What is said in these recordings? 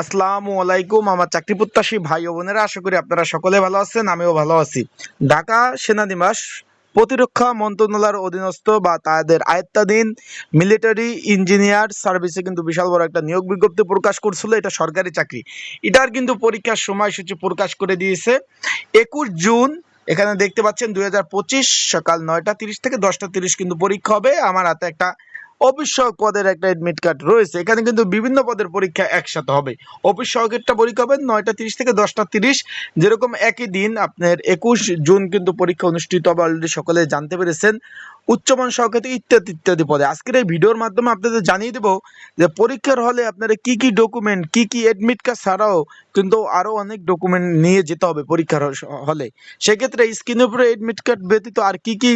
আসসালামু আলাইকুম, আমার চাকরি প্রত্যাশী ভাই ও বোনেরা, আশা করি আপনারা সকলে ভালো আছেন, আমিও ভালো আছি। ঢাকা সেনানিবাস প্রতিরক্ষা মন্ত্রণালয়ের অধীনস্থ বা তাদের আয়ত্তাধীন মিলিটারি ইঞ্জিনিয়ার সার্ভিসে কিন্তু বিশাল বড় একটা নিয়োগ বিজ্ঞপ্তি প্রকাশ করছিল, এটা সরকারি চাকরি। এটার কিন্তু পরীক্ষার সময়সূচি প্রকাশ করে দিয়েছে। একুশ জুন, এখানে দেখতে পাচ্ছেন দু হাজার পঁচিশ সকাল নয়টা তিরিশ থেকে দশটা তিরিশ কিন্তু পরীক্ষা হবে। আমার হাতে একটা অফিস পদের একটা এডমিট কার্ড রয়েছে। এখানে কিন্তু বিভিন্ন পদের পরীক্ষা একসাথে হবে। অফিস সহকেরটা পরীক্ষা হবে নয়টা তিরিশ থেকে দশটা তিরিশ। যেরকম একই দিন আপনার একুশ জুন কিন্তু পরীক্ষা অনুষ্ঠিত হবে অলরেডি সকলে জানতে পেরেছেন। উচ্চমান সহকারী ইত্যাদি ইত্যাদি পদে। আজকের এই ভিডিওর মাধ্যমে আপনাদের জানিয়ে দেবো যে পরীক্ষার হলে আপনারা কি কি ডকুমেন্ট কি কি এডমিট কার্ড ছাড়াও কিন্তু আরও অনেক ডকুমেন্ট নিয়ে যেতে হবে পরীক্ষার হলে। সেক্ষেত্রে স্ক্রিনের উপরে এডমিট কার্ড ব্যতীত আর কি কি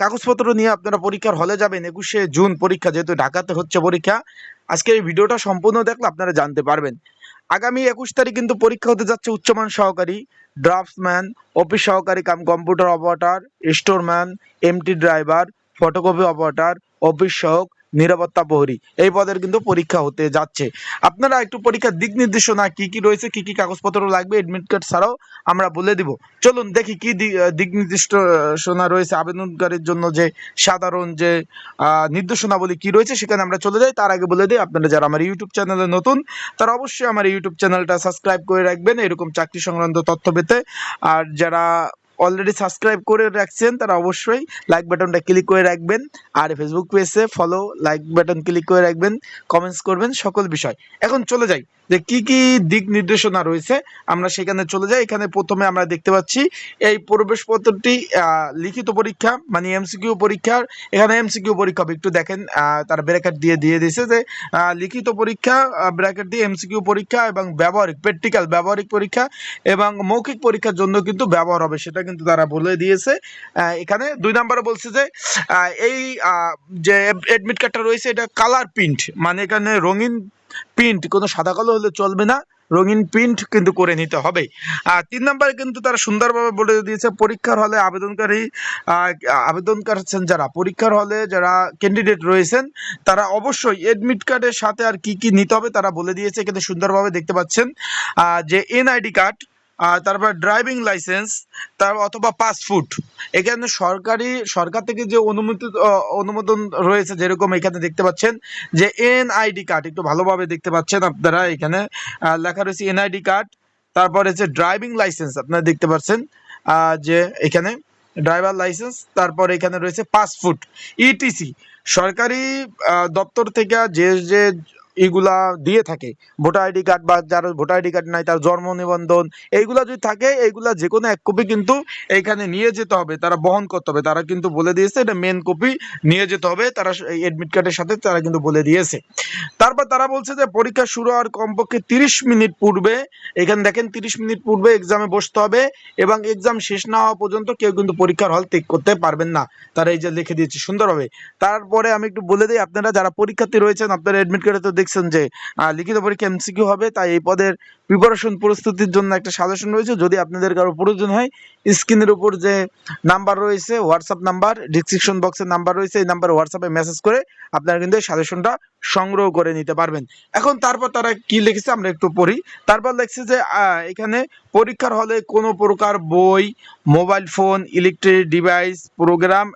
কাগজপত্র নিয়ে আপনারা পরীক্ষার হলে যাবেন, একুশে জুন পরীক্ষা, যেহেতু ঢাকাতে হচ্ছে পরীক্ষা। আজকের এই ভিডিওটা সম্পূর্ণ দেখলে আপনারা জানতে পারবেন। আগামী একুশ তারিখ কিন্তু পরীক্ষা হতে যাচ্ছে উচ্চমান সহকারী, ড্রাফটসম্যান, অফিস সহকারী cum, computer operator, storeman, MT driver, photocopy operator, office সহক নিরাপত্তা প্রহরী। এই পদের কিন্তু পরীক্ষা হতে যাচ্ছে। আপনারা একটু পরীক্ষার দিক নির্দেশনা কি কি রয়েছে, কি কি কাগজপত্র লাগবে এডমিট কার্ড ছাড়াও আমরা বলে দিব। চলুন দেখি কি দিক নির্দেশনা রয়েছে আবেদনকারীর জন্য যে সাধারণ যে নির্দেশনাবলী কি রয়েছে সেখানে আমরা চলে যাই। তার আগে বলে দিই, আপনারা যারা আমার ইউটিউব চ্যানেলে নতুন, তারা অবশ্যই আমার ইউটিউব চ্যানেলটা সাবস্ক্রাইব করে রাখবেন। এরকম চাকরি সংক্রান্ত তথ্য পেতে। আর যারা অলরেডি সাবস্ক্রাইব করে রাখছেন, তারা অবশ্যই লাইক বাটনটা ক্লিক করে রাখবেন। আর ফেসবুক পেজে ফলো লাইক বাটন ক্লিক করে রাখবেন কমেন্টস করবেন, সকল বিষয়। এখন চলে যাই, যে কি কি দিক নির্দেশনা রয়েছে, আমরা সেখানে চলে যাই। এখানে প্রথমে আমরা দেখতে পাচ্ছি, এই প্রবেশপত্রটি লিখিত পরীক্ষা মানে এমসিকিউ পরীক্ষার, এখানে এমসিকিউ পরীক্ষা একটু দেখেন তার ব্র্যাকেট দিয়ে দিয়ে দিয়েছে যে লিখিত পরীক্ষা ব্র্যাকেট দিয়ে এমসিকিউ পরীক্ষা এবং ব্যবহারিক প্র্যাকটিক্যাল ব্যবহারিক পরীক্ষা এবং মৌখিক পরীক্ষার জন্য কিন্তু ব্যবহার হবে। সেটা কিন্তু তারা বলে দিয়েছে। এখানে দুই নম্বরে বলছে যে এই যে এডমিট কার্ডটা রয়েছে, এটা কালার প্রিন্ট মানে এখানে রঙিন প্রিন্ট কোনো সাদা কালো হলে চলবে না, রঙিন প্রিন্ট কিন্তু করে নিতে হবে। আর তিন নম্বরে কিন্তু তারা সুন্দরভাবে বলে দিয়েছে, পরীক্ষার হলে আবেদনকারী আবেদন করছেন যারা, পরীক্ষার হলে যারা ক্যান্ডিডেট রয়েছেন, তারা অবশ্যই এডমিট কার্ডের সাথে আর কি কি নিতে হবে তারা বলে দিয়েছে। এখানে সুন্দরভাবে দেখতে পাচ্ছেন যে এনআইডি কার্ড তারপর ড্রাইভিং লাইসেন্স তার অথবা পাসপোর্ট এখানে সরকারি, সরকার থেকে যে অনুমতি অনুমোদন রয়েছে, যেরকম এখানে দেখতে পাচ্ছেন, যে এনআইডি কার্ড একটু ভালোভাবে দেখতে পাচ্ছেন আপনারা এখানে লেখা রয়েছে এনআইডি কার্ড তারপরে যে ড্রাইভিং লাইসেন্স আপনারা দেখতে পাচ্ছেন যে এখানে ড্রাইভার লাইসেন্স তারপর এখানে রয়েছে পাসপোর্ট ইটিসি সরকারি দপ্তর থেকে যে যে এইগুলা দিয়ে থাকে। ভোটার আইডি কার্ড বা যার ভোটার আইডি কার্ড নাই, তার জন্ম নিবন্ধন, এইগুলা যদি থাকে, এইগুলা যে কোনো এক কপি কিন্তু এইখানে নিয়ে যেতে হবে, তারা বহন করতে হবে। তারা কিন্তু বলে দিয়েছে, এটা মেন কপি নিয়ে যেতে হবে। তারা এডমিট কার্ডের সাথে তারা কিন্তু বলে দিয়েছে। তারপর তারা বলছে যে, পরীক্ষা শুরু হওয়ার কমপক্ষে তিরিশ মিনিট পূর্বে, এখানে দেখেন তিরিশ মিনিট পূর্বে এক্সামে বসতে হবে এবং এক্সাম শেষ না হওয়া পর্যন্ত কেউ কিন্তু পরীক্ষার হল ত্যাগ করতে পারবেন না। তারা এই যে লিখে দিয়েছে, সুন্দরভাবে। তারপরে আমি একটু বলে দিই, আপনারা যারা পরীক্ষার্থী রয়েছেন, আপনারা এডমিট কার্ডে তো দেখছেন যে লিখিত পরীক্ষা এমসিকিউ হবে তাই এই পদের প্রিপারেশন প্রস্তুতির জন্য একটা সাজেশন রয়েছে। যদি আপনাদের কারও প্রয়োজন হয়, স্ক্রিনের উপর যে নাম্বার রয়েছে হোয়াটসঅ্যাপ নাম্বার ডিসক্রিপশন বক্সের নাম্বার রয়েছে, এই নাম্বারে হোয়াটসঅ্যাপে মেসেজ করে আপনারা কিন্তু এই সাজেশনটা সংগ্রহ করে নিতে পারবেন। এখন তারপর তারা কি লিখেছে আমরা একটু পড়ি। তারপর লিখছে যে এখানে পরীক্ষার হলে কোনো প্রকার বই mobile phone electric device program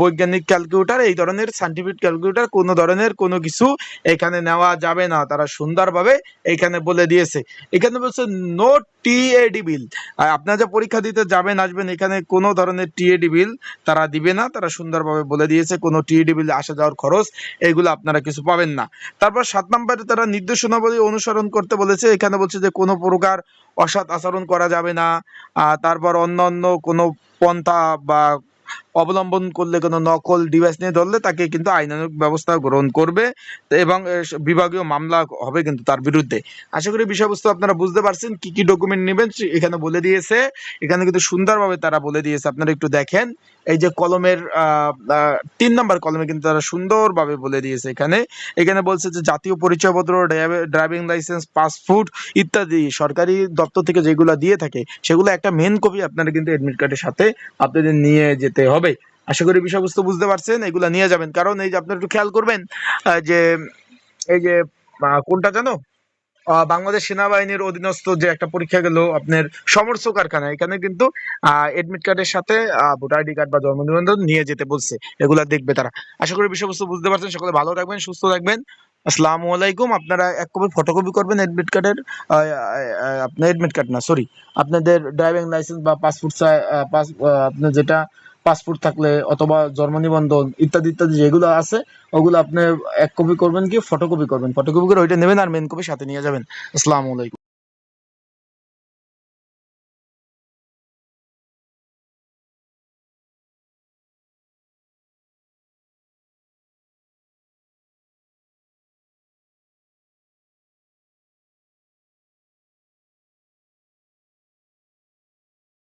বৈজ্ঞানিক ক্যালকুলেটার এই ধরনের সাইন্টিফিক ক্যালকুলেটার কোনো ধরনের কোনো কিছু এখানে নেওয়া যাবে না। তারা সুন্দরভাবে এখানে বলে দিয়েছে। এখানে বলছে নো টিএডি বিল আপনারা যা পরীক্ষা দিতে যাবেন, আসবেন, এখানে কোনো ধরনের টিএডি বিল তারা দিবে না, তারা সুন্দরভাবে বলে দিয়েছে, কোনো টিএডি বিল আসা যাওয়ার খরচ, এগুলো আপনারা কিছু পাবেন না। তারপর সাত নম্বরে তারা নির্দেশনাবলী অনুসরণ করতে বলেছে, এখানে বলছে যে কোনো প্রকার অসৎ আচরণ করা যাবে না। তারপর অন্য অন্য কোনো পন্থা বা অবলম্বন করলে কোনো নকল ডিভাইস নিয়ে ধরলে তাকে কিন্তু আইনানুগ ব্যবস্থা গ্রহণ করবে এবং বিভাগীয় মামলা হবে কিন্তু তার বিরুদ্ধে। আশা করি বিষয়বস্তু আপনারা বুঝতে পারছেন, কি কি ডকুমেন্ট নেবেন এখানে বলে দিয়েছে। এখানে কিন্তু সুন্দরভাবে তারা বলে দিয়েছে, আপনারা একটু দেখেন। এই যে কলমের তিন নাম্বার কলমে কিন্তু তারা সুন্দরভাবে বলে দিয়েছে এখানে। এখানে বলছে যে জাতীয় পরিচয়পত্র, ড্রাইভিং লাইসেন্স, পাসপোর্ট ইত্যাদি সরকারি দপ্তর থেকে যেগুলো দিয়ে থাকে, সেগুলো একটা মেন কপি আপনারা কিন্তু এডমিট কার্ডের সাথে আপনাদের নিয়ে যেতে হবে। আশা করি বিষয়বস্তু বুঝতে পারছেন, এগুলো নিয়ে যাবেন। কারণ এই যে আপনারা একটু খেয়াল করবেন যে এই যে কোনটা জানো? বাংলাদেশ সেনাবাহিনীর অধীনস্থ যে একটা পরীক্ষা গেল আপনার সমর্থ কারখানা, এখানে কিন্তু এডমিট কার্ডের সাথে ভোটার আইডি কার্ড বা জন্ম নিবন্ধন নিয়ে যেতে বলছে, এগুলা দেখবে তারা। আশা করি বিষয়বস্তু বুঝতে পারছেন, সকলে ভালো থাকবেন, সুস্থ থাকবেন। আসসালামু আলাইকুম, আপনারা এক কপি ফটোকপি করবেন এডমিট কার্ডের আপনার এডমিট কার্ড না সরি আপনাদের ড্রাইভিং লাইসেন্স বা পাসপোর্ট আপনার যেটা পাসপোর্ট থাকলে অথবা জন্ম নিবন্ধন ইত্যাদি ইত্যাদি যেগুলো আছে, ওগুলো আপনি এক কপি করবেন কি ফটোকপি করবেন। ফটোকপি করে ওইটা নেবেন আর মেন কপি সাথে নিয়ে যাবেন। আসসালামু আলাইকুম।